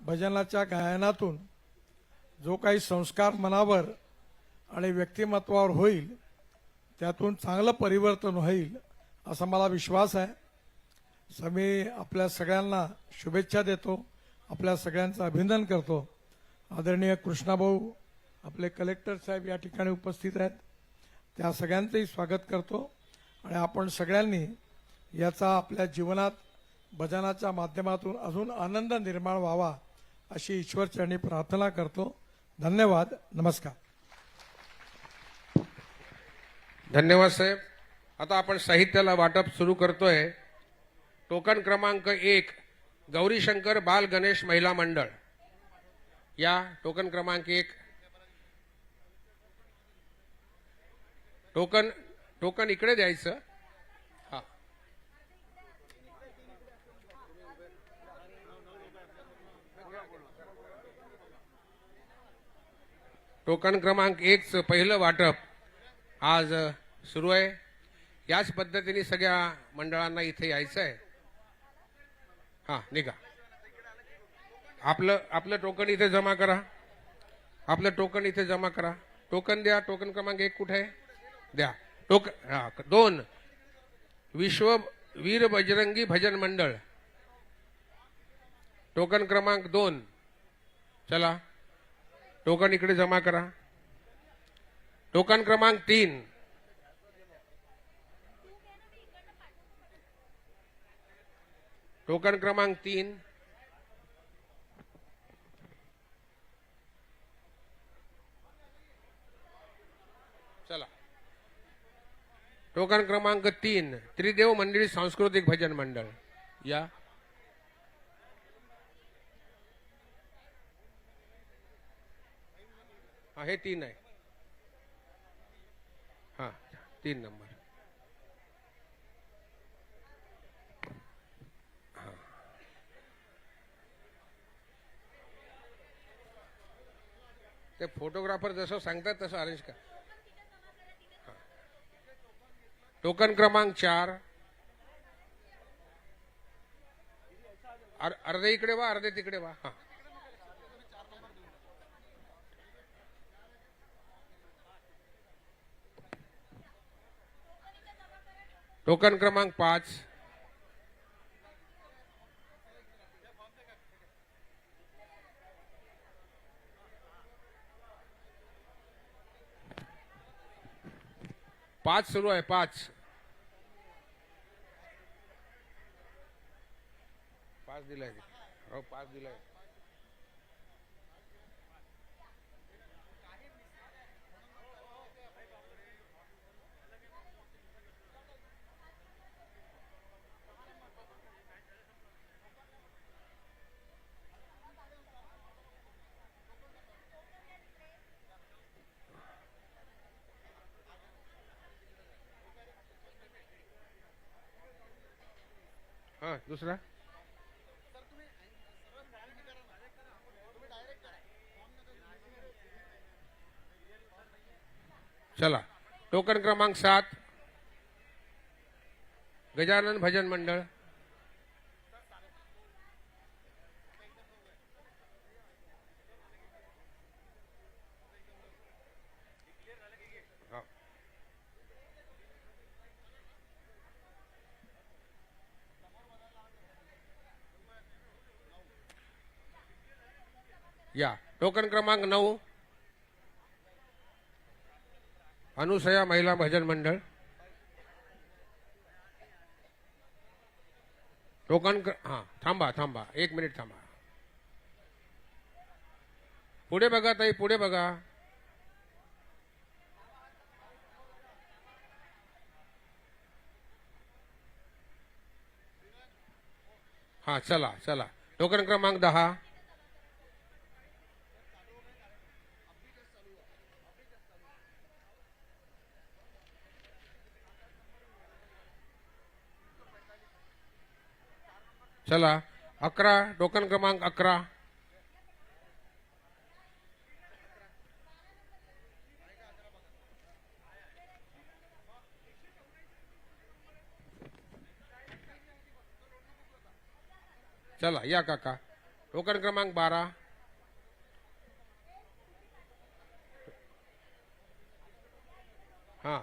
भजनाच्या गायनातून जो काही संस्कार मनावर आणि व्यक्तिमत्वावर होईल त्यातून चांगलं परिवर्तन होईल असा मला विश्वास आहे. स मी आपल्या सगळ्यांना शुभेच्छा देतो आपल्या सगळ्यांचं अभिनंदन करतो. आदरणीय कृष्णाभाऊ आपले कलेक्टर साहेब या ठिकाणी उपस्थित आहेत. त्या सगळ्यांचंही स्वागत करतो. आणि आपण सगळ्यांनी याचा आपल्या जीवनात भजनाच्या माध्यमातून अजून आनंद निर्माण व्हावा अशी ईश्वरचरणी प्रार्थना करतो. धन्यवाद. नमस्कार. धन्यवाद साहेब. आता आपण साहित्याला वाटप सुरू करतोय. टोकन क्रमांक एक गौरीशंकर बाल गणेश महिला मंडळ. या टोकन क्रमांक एक. टोकन टोकन इकडे द्यायचं. टोकन क्रमांक एकचं पहिलं वाटप आज सुरू आहे. याच पद्धतीने सगळ्या मंडळांना इथे यायचं आहे. हा निघा. आपलं आपलं टोकन इथे जमा करा. आपलं टोकन इथे जमा करा. टोकन द्या. टोकन क्रमांक एक कुठे आहे? द्या. टोक हा दोन. विश्व वीर बजरंगी भजन मंडळ. टोकन क्रमांक दोन. चला. टोकन इकडे जमा करा. टोकन क्रमांक तीन. टोकन क्रमांक तीन. चला. टोकन क्रमांक तीन. त्रिदेव मंडळी सांस्कृतिक भजन मंडळ. या. हे तीन आहे. हा तीन नंबर. हा. ते फोटोग्राफर जसं सांगतात तसं अरेंज कर. हा. टोकन क्रमांक चार. अर्धे इकडे वा अर्धे तिकडे वा. हा. टोकन क्रमांक पाच. पाच सुरू आहे पाच. पाच दिलाय हो पाच दिलाय हा दुसरा? चला. टोकन क्रमांक सात. गजानन भजन मंडळ. या. टोकन क्रमांक नऊ. अनुसया महिला भजन मंडळ. टोकन क्र हा थांबा थांबा. एक मिनिट थांबा. पुढे बघा ताई पुढे बघा. हा चला चला. टोकन क्रमांक दहा. चला अकरा टोकन क्रमांक अकरा चला या काका टोकन क्रमांक बारा हा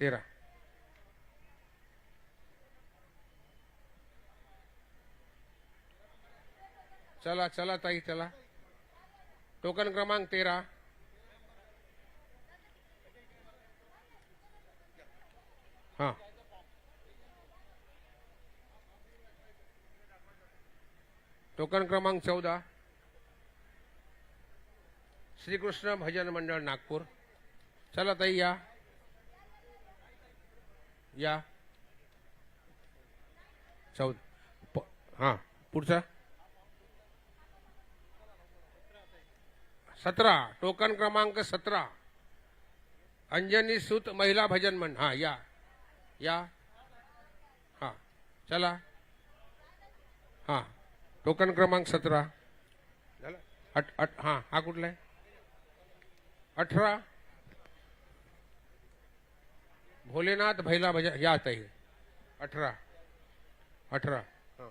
तेरा चला चला ताई चला. टोकन क्रमांक तेरा. हा. टोकन क्रमांक चौदा. श्रीकृष्ण भजन मंडळ नागपूर. चला ताई या. या. चौदा. हां पुढचा. सतरा टोकन क्रमांक सतरा. अंजनी सूत महिला भजन मंडळ. हा या. या. हा चला. हा टोकन क्रमांक सतरा. झालं? अठ अठ हा हा कुठला आहे? अठरा. भोलेनाथ भैला भजन या ताई अठरा. अठरा. हा.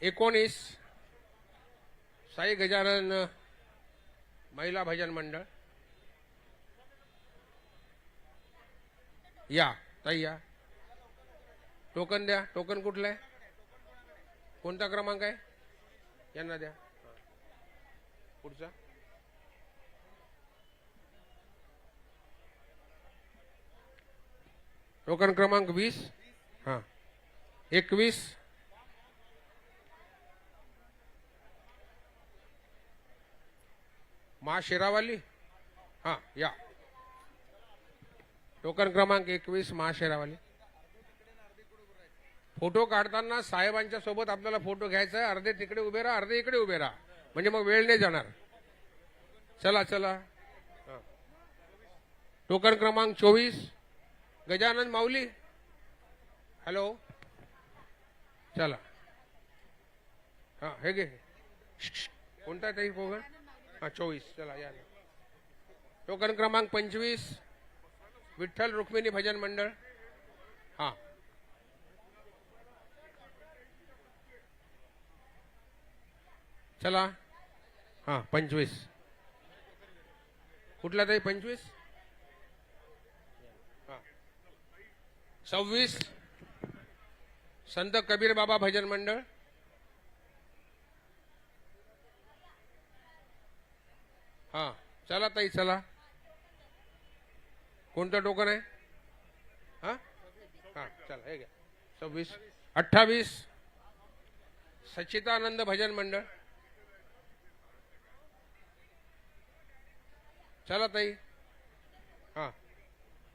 एकोणीस. साई गजानन महिला भजन मंडळ. या ताई या. टोकन द्या. टोकन कुठलं आहे? कोणता क्रमांक आहे? यांना द्या. पुढचा. टोकन क्रमांक वीस. हा. एकवीस. मा शेरावाली? हा या. टोकन क्रमांक एकवीस मा शेरावाली. फोटो काढताना साहेबांच्या सोबत आपल्याला फोटो घ्यायचा आहे. अर्धे तिकडे उभे राहा अर्धे इकडे उभे राहा. म्हणजे मग वेळ नाही जाणार. चला चला. टोकन क्रमांक चोवीस. गजानन माऊली. हॅलो. चला. हा हे घे. कोणता आहे ताई कोकण हा चोवीस चला या टोकन क्रमांक पंचवीस विठ्ठल रुक्मिणी भजन मंडळ. हा. चला. हा पंचवीस. कुठला ताई पंचवीस? हा. सव्वीस. संत कबीर बाबा भजन मंडळ. हा चला ताई चला. कोणतं टोकन आहे? हा? हा चला हे घ्या. सव्वीस. अठ्ठावीस. सच्चितानंद भजन मंडळ. चला ताई. हा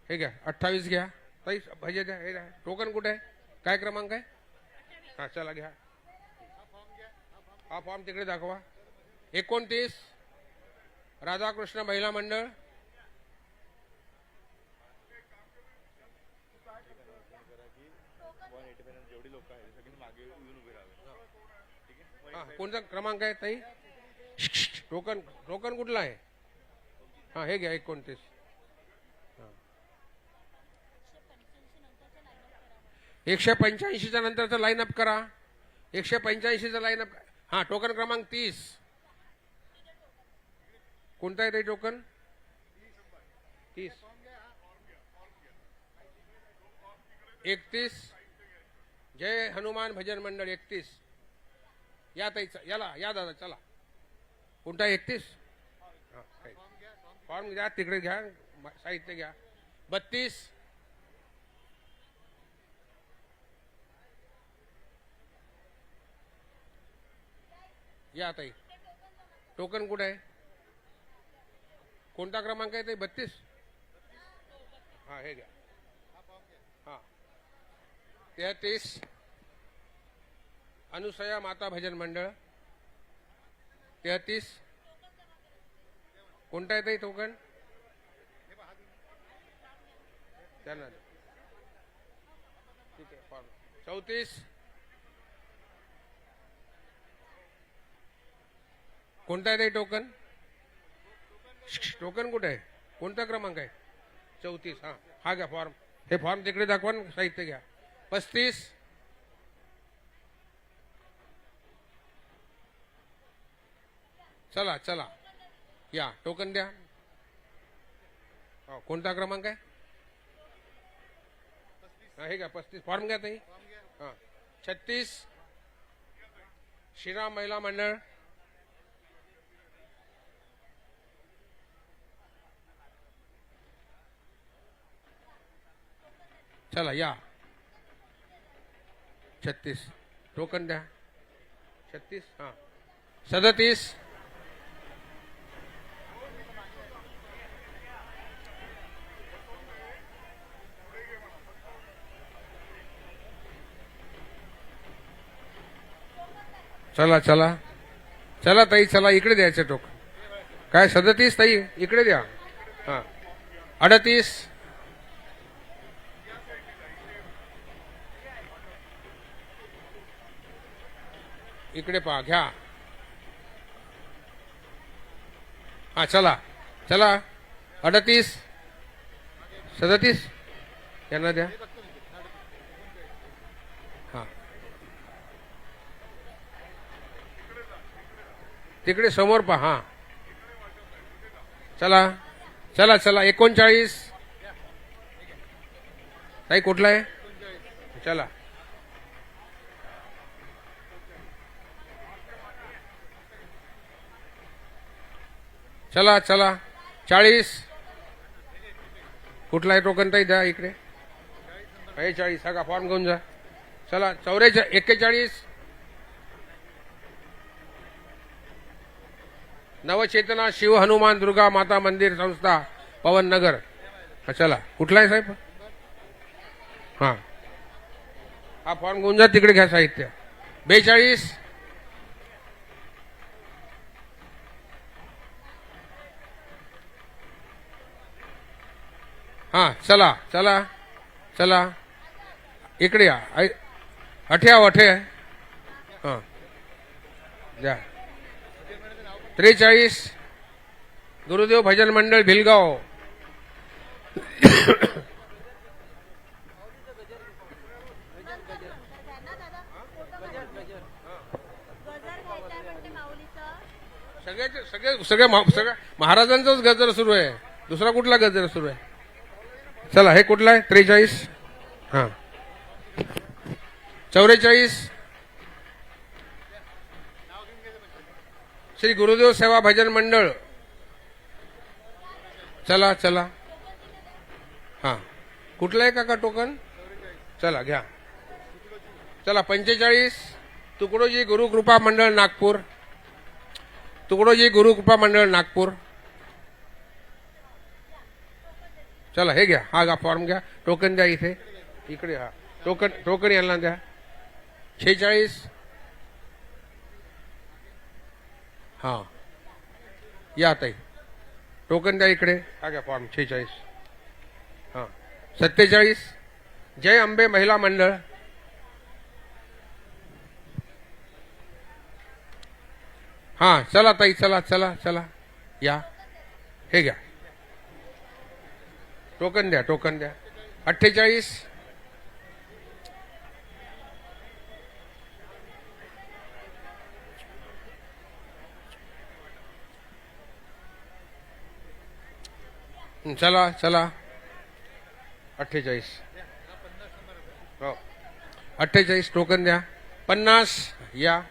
हे घ्या. अठ्ठावीस घ्या. ताई भजे द्या हे द्या. टोकन कुठे आहे? काय क्रमांक आहे? हा चला घ्या. हा फॉर्म तिकडे दाखवा. एकोणतीस. राधाकृष्ण महिला मंडळ. हा कोणता क्रमांक आहे ताई? टोकन टोकन कुठला आहे? हा हे घ्या एकोणतीस एकशे पंच्याऐंशीच्या नंतरचा लाईन अप करा. एकशे पंच्याऐंशीचा लाईन अप हा टोकन क्रमांक तीस. कोणता आहे ते टोकन? तीस. एकतीस. जय हनुमान भजन मंडळ एकतीस. या ताई याला या दादा चला. कोणता एकतीस? फॉर्म घ्या तिकडे घ्या साहित्य घ्या. बत्तीस. या ताई. टोकन कुठे आहे? कोणता क्रमांक आहे ते? बत्तीस? हा हे घ्या. हा. तेहतीस. अनुसया माता भजन मंडळ. तेहतीस. कोणता आहे ते टोकन? त्यांना द्या. ठीक आहे फॉर्म चौतीस. कोणता आहे ते टोकन? टोकन कुठे आहे? कोणता क्रमांक आहे? चौतीस हा. हा घ्या फॉर्म हे फॉर्म तिकडे दाखवा साहित्य घ्या. पस्तीस. चला चला. या टोकन द्या. कोणता क्रमांक आहे? हे का पस्तीस. फॉर्म घ्या ताई. हां. छत्तीस. श्रीराम महिला मंडळ. चला या. छत्तीस. टोकन द्या. छत्तीस? हा. सदतीस. चला चला. चला ताई चला. इकडे द्यायचं टोक काय सदतीस ताई? इकडे द्या. हा. अडतीस. इकडे पहा घ्या. हा चला. चला. अडतीस. सदतीस. यांना द्या. हा. तिकडे समोर पहा हा. चला. चला चला. एकोणचाळीस. ताई कुठला आहे? चला. चला चला. चाळीस. कुठला आहे टोकन ताई? द्या इकडे. बेचाळीस. हा का फॉर्म घेऊन जा. चला चौरेचा एक्केचाळीस. नवचेतना शिव हनुमान दुर्गा माता मंदिर संस्था पवन नगर. हा चला. कुठला आहे साहेब? हा. हा फॉर्म घेऊन जा. तिकडे घ्या साहित्य. बेचाळीस. हा चला चला चला. इकडे या. ऐ- अठे अठे हा. द्या त्रेचाळीस. गुरुदेव भजन मंडळ भिलगाव. सगळ्याचे सगळे सगळ्या सगळ्या महाराजांचाच गजर सुरू आहे. दुसरा कुठला गजर सुरू आहे? चला हे कुठलं आहे? त्रेचाळीस? हा. चौवेचाळीस श्री गुरुदेव सेवा भजन मंडळ. चला चला. हा. कुठलं आहे का टोकन? चला घ्या. चला पंचेचाळीस. तुकडोजी गुरुकृपा मंडळ नागपूर. तुकडोजी गुरुकृपा मंडळ नागपूर. चला हे घ्या. हा गा फॉर्म घ्या. टोकन द्या इथे. इकडे हा. टोकन टोकन यांना द्या. शेहेचाळीस. हा. या ताई. टोकन द्या इकडे. हा घ्या फॉर्म शेहेचाळीस. हा. सत्तेचाळीस. जय अंबे महिला मंडळ. हा चला ताई चला चला चला. या. हे घ्या. टोकन द्या टोकन द्या. अठ्ठेचाळीस. चला चला. अठ्ठेचाळीस. हो. अठ्ठेचाळीस टोकन द्या. पन्नास या.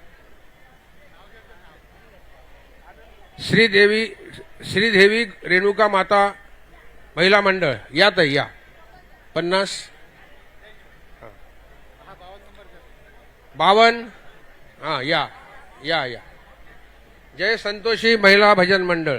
श्रीदेवी श्रीदेवी रेणुका माता महिला मंडळ या ताई या. पन्नास. बावन्न हां या. या या. जय संतोषी महिला भजन मंडळ.